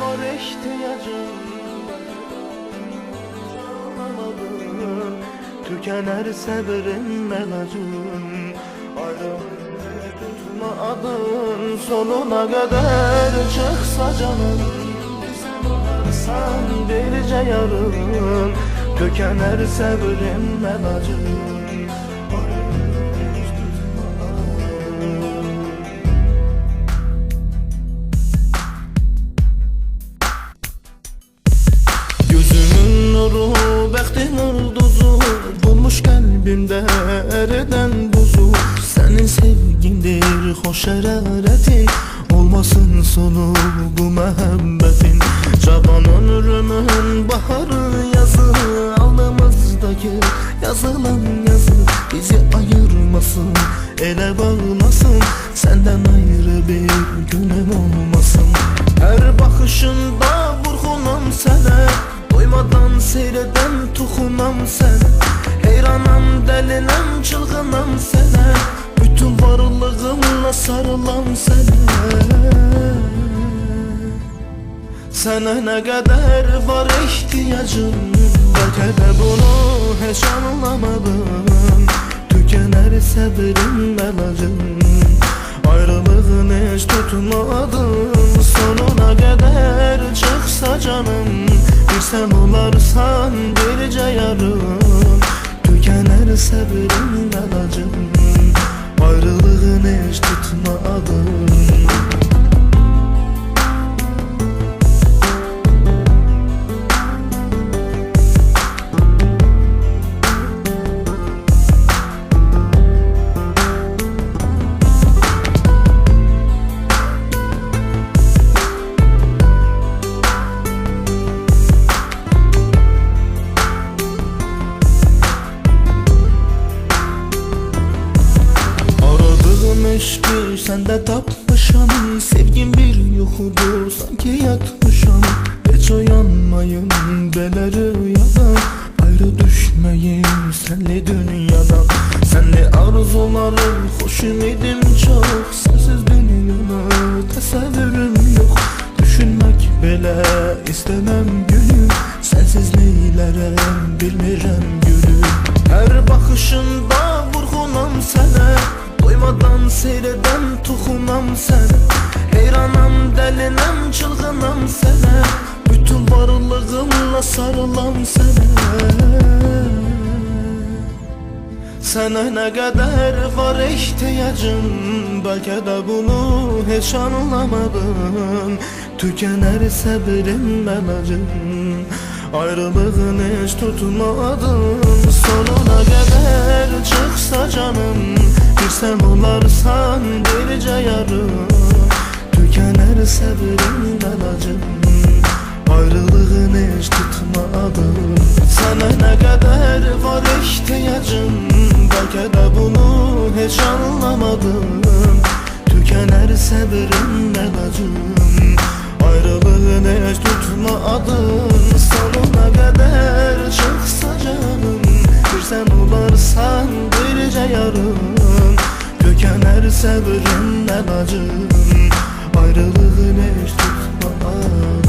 var ihtiyacım Anlamadım Tükener sabrin melacım Ayrılığı tutma adın Sonuna kadar çıksa canım. Sen delice yarın. Tükener sabrin melacım Ayrılığı bəxtin ulduzu Bulmuş qəlbimdə əridən buzu. Sənin sevgindir, xoş ərarəti Olmasın sonu bu məhəbbətin Cavan ömrümün baharı toxunam sənə Heyranam, dəlinəm, çılğınam sənə Bütün varlığımla sarılam sənə Sənə nə qədər var ehtiyacım Bəlkə də bunu heç anlamadım. Tükənər səbrim əlacım Ayrılığın heç tutmadım Bir sən olarsan bircə yarım Tükənər səbrim əlacım Eşki sende tapmışam Sevgim bir yuxudur sanki yatmışam Heç uyanmayın belə rüyadan Ayrı düşməyim senli dünyadan Senli arzularım xoş ümidim çox Sensiz dünyada təsəvvürüm yox Düşünmək belə istəməm gülüm Sensiz neylərəm bilmirəm gülüm Hər baxışında vurğunam sənə Doymadan seyreden toxunam sənə Heyranam, dəlinəm, çılğınam sənə Bütün varlığımla sarılam sənə Sənə nə qədər var ehtiyacım Bəlkə də bunu heç anlamadım. Tükənər səbrim əlacım Ayrılığın heç tutmadım Sən olarsan bircə yarım Tükənər səbrim əlacım Ayrılığın heç tutmadım Sənə nə qədər var ehtiyacım Bəlkə də bunu heç anlamadım. Tükənər səbrim əlacım Ayrılığın heç tutmadım Tükənər səbrim əlacım Ayrılığın heç tutmadım